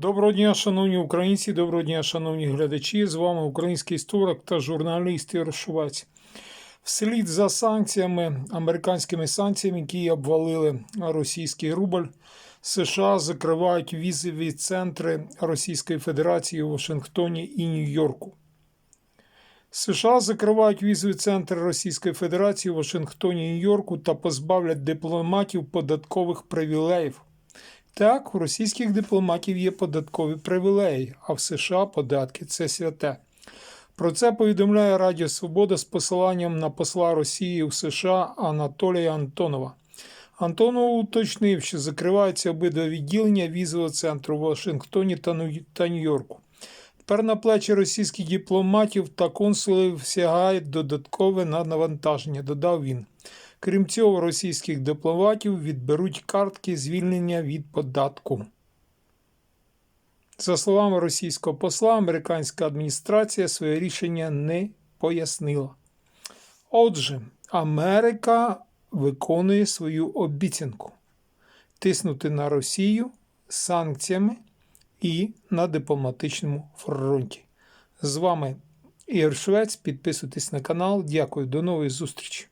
Доброго дня, шановні українці, доброго дня, шановні глядачі. З вами український історик та журналіст Ігор Шувець. Вслід за санкціями, американськими санкціями, які обвалили російський рубль, США закривають візові центри Російської Федерації у Вашингтоні і Нью-Йорку. США закривають візові центри Російської Федерації у Вашингтоні і Нью-Йорку та позбавлять дипломатів податкових привілеїв. Так, у російських дипломатів є податкові привілеї, а в США податки це святе. Про це повідомляє Радіо Свобода з посиланням на посла Росії у США Анатолія Антонова. Антонов уточнив, що закриваються обидва відділення візового центру в Вашингтоні та Нью-Йорку. Тепер на плечі російських дипломатів та консулів сягає додаткове навантаження, додав він. Крім цього, російських дипломатів відберуть картки звільнення від податку. За словами російського посла, американська адміністрація своє рішення не пояснила. Отже, Америка виконує свою обіцянку тиснути на Росію санкціями і на дипломатичному фронті. З вами Ігор Швець. Підписуйтесь на канал. Дякую, до нової зустрічі.